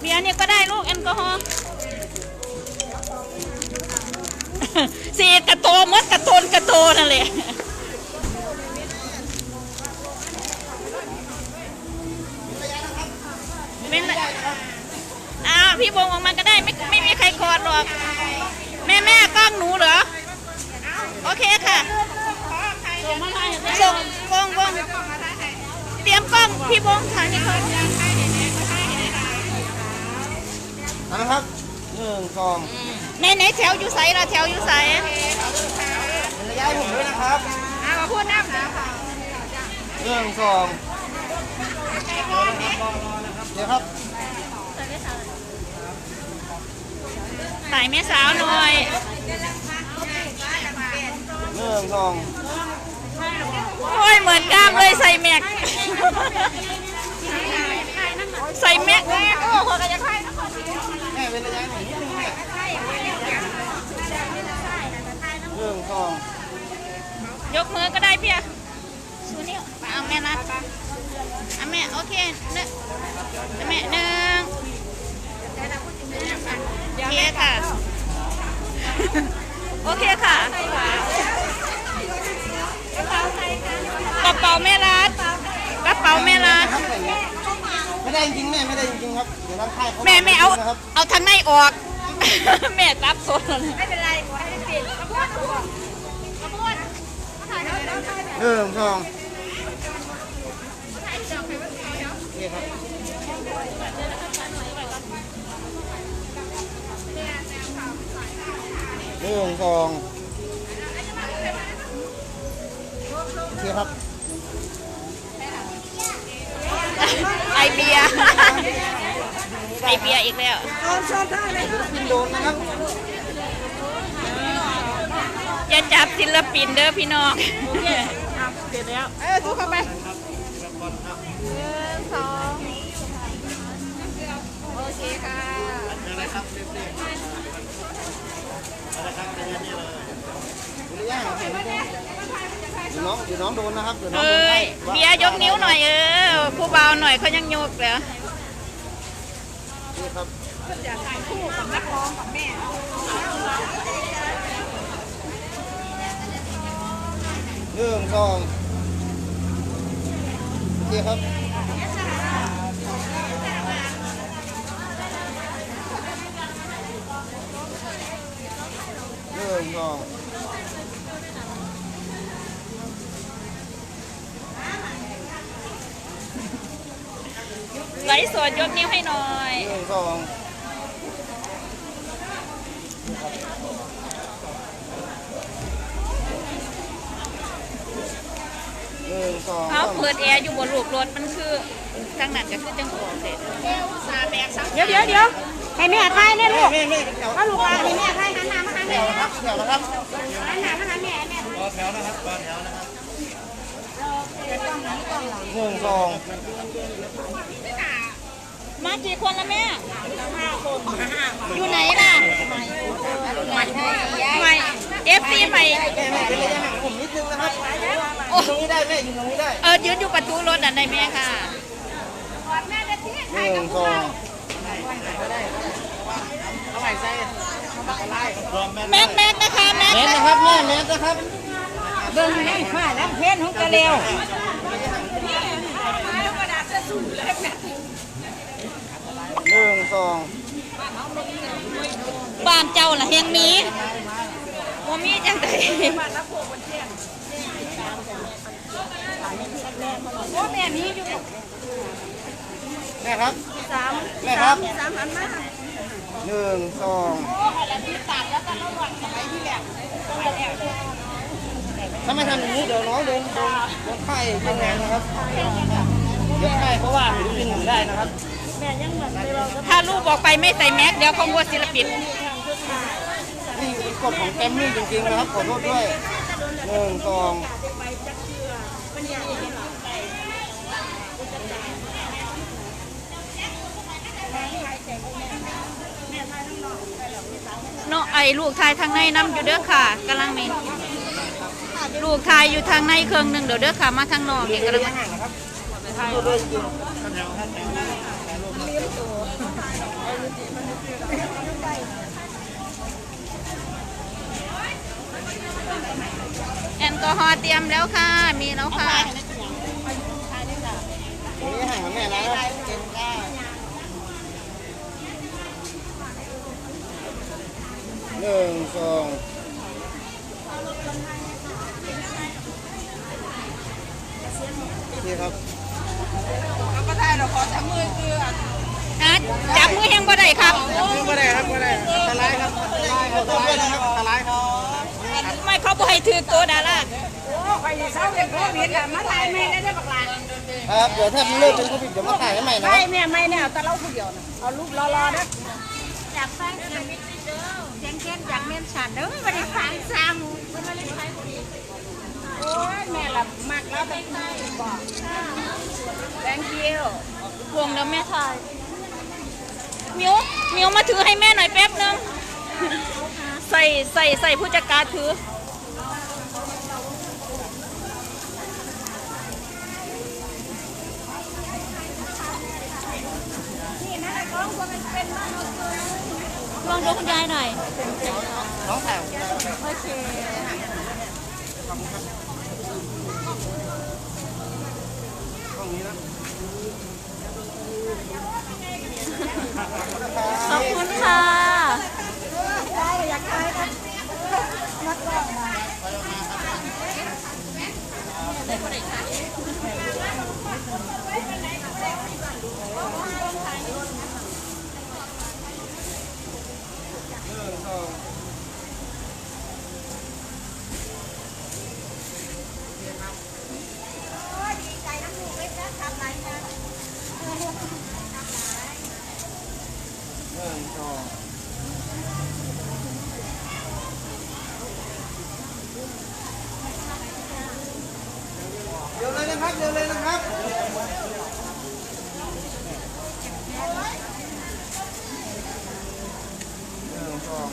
เบียร์นี่ก็ได้ลูกแอลกอฮอล์สีกระโตมดกระโตนกระโตนั่นแหละเป็นอ้าวพี่บงออกมาก็ได้ไม่ไม่มีใครกอดหรอก แม่แม่กล้องหนูเหรอ โอเคค่ะส่งกล้องกล้องเตรียมกล้อง พี่บงถ่ายให้เขานะครับหนึ่งสองในไหนแถวอยู่ใสล่ะแถวอยู่ใสเป็นระยะให้ผมด้วยนะครับอ่าพูดน้ำนะหนึ่งสองเดี๋ยวครับถ่ายแม่สาวหน่อยหนึ่งสอง โอ้ยเหมือนกล้ามเลยใส่แม็ก ใส่แม็กโอ้โหกระยังไงแม่เป็นระยะให้ผมนิดนึงแม่หนึ่งสองยกมือก็ได้พี่อะชูนิ้วเอาแม่นัดเอาแม่โอเคหนึ่งเอาแม่หนึ่งโอเคค่ะ โอเคค่ะ กระเป๋าแม่รัดกระเป๋าแม่รัด ครับแต่งเงี้ย ไม่ได้จริงๆแม่ไม่ได้จริงๆครับเดี๋ยวร่างกายเขาแม่แม่เอา นะครับเอาทางในออก แม่รับสดเลยไม่เป็นไรขอให้ได้ปิดขบวนขบวนขบวนถ่ายแล้วถ่ายแล้วหนึ่งสองนี่ครับหนึ่งสองโอเคครับ ไอเบียร์ไอเบียร์อีกแล้วขึ้นโดนนะครับอย่าจับศิลปินเด้อพี่น้องเสร็จแล้ว เออทุกเข้าไปหนึ่งสองโอเคค่ะระยะห่างผมเดี๋ยวน้องเดี๋ยวน้องโดนนะครับเดี๋ยวน้องเอ้โดนให้ยเบียร์ยกนิ้วหน่อยเออผู้เบาหน่อยเขายังยกเลยนี่ครับจะถ่ายคู่กับนักร้องกับแม่หนึ่งสองโอเคครับหนึ่งสอง ไหล ฟ์สดยกนิ้วให้หน่อยหนึ่งสองหนึ่งสองเขาเปิดแอร์อยู่บนลูกรถมันคือทางนั้นก็คือจังหวะเสร็จเดี๋ยวเดี๋ยวเดี๋ยวให้แม่ถ่ายเนี่ยลูกแม่แม่แถวเอาลูกมาให้แม่ถ่ายหันหน้ามาหาแถแม่วนะครับแถวนะครับหันหน้ามาหาแม่แม่รอแถวนะครับรอแถวนะครับหนึ่งสอง มากี่คนละแม่อยู่ไหนล่ะใหม่เอฟซีใหม่แม่แม่เป็นระยะห่างผมนิดนึงนะครับอยู่ตรงนี้ได้แม่อยู่ตรงนี้ได้ เออยืนอยู่ประตูรถอะได้แม่ค่ะหนึ่งสองแม็กแม็กนะคะแม็กเมตรนะครับแม่เมตรนะครับเบิ่งให้ฝ่ายรับเพนของกระเลว หนึ่งสองบ้านเจ้าล่ะเฮงมีว่ามีจังไดโอ้แม่มีอยู่แม่ครับสามแม่ครับสามหันมาหนึ่งสองถ้าไม่ทำอย่างนี้เดี๋ยวน้องโดนโดนโดนไข้เรื่องงานนะครับเดี๋ยวไข้เพราะว่าหนูเป็นหนึ่งได้นะครับ ถ้าลูกบอกไปไม่ใส่แม็กเดี๋ยวคงวัวศิลปินนี่เป็นกฎของแกรมมี่จริงๆนะครับขอโทษด้วยหนึ่งสองเนาะไอ้ลูกชายทางในน้ำอยู่เด้อค่ะกำลังมีถ่ายลูกทายอยู่ทางในเครื่องหนึ่งเดี๋ยวเด้อค่ะมาทางนอกเรียนี่นก็ระแล้วยะกันห่างนะครับตัวด้วยจริง แอลกอฮอล์เตรียมแล้วค่ะ มีแล้วค่ะระยะห่างกับแม่นะหนึ่งสองโอเคครับอะจับมือแห้งบ่ได้ครับไม่ได้ครับไม่ได้ตะไลครับตะไลครับตะไลครับตะไลครั บไม่เขาบ่ให้ถือตัวดาราครับเดี๋ยวถ้ามันเลิกเป็นโควิดเดี๋ยวมาถ่ายให้ใหม่นะไม่เนี่ยไม่เนี่ยเอาแต่เราคนเดียวนะเอารูปรอๆนะอยากฟังเสียงเสียงเค้นอยากเม่นฉันเด้อบ่ได้ฟังซ้ำโอ้ยแม่ละมากแล้วตั้งใจบอก thank you วงแล้วแม่ถ่ายมิวมิวมาถือให้แม่หน่อยแป๊บนึงใส่ใส่ใส่ผู้จัดการถือ นี่นะไอ้ก้องคนมันเป็นมาก ลองดูคุณยายหน่อย น้องแถวโอเคตรงนี้นะ ขอบคุณค่ะ อยากไปกัน หนึ่งสอง เดี๋ยวเลยนะครับเดี๋ยวเลยนะครับ หนึ่งสอง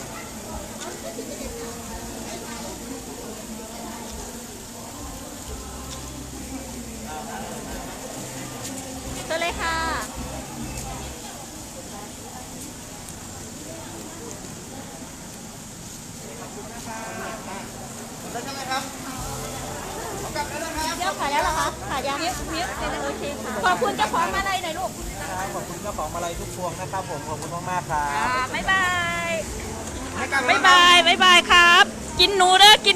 เชิญเลยค่ะ แล้วใช่ไหมครับเอากลับแล้วนะครับเดี๋ยวขายแล้วเหรอคะขายยังมิวมิวโอเคค่ะขอบคุณเจ้าของมาลัยหน่อยลูกขอบคุณเจ้าของมาลัยทุกพวงนะครับผม ขอบคุณมากๆครับบ๊ายบาย ให้กลับแล้วบ๊ายนะครับบาย บ๊ายบายครับ กินหนูเด้อกิน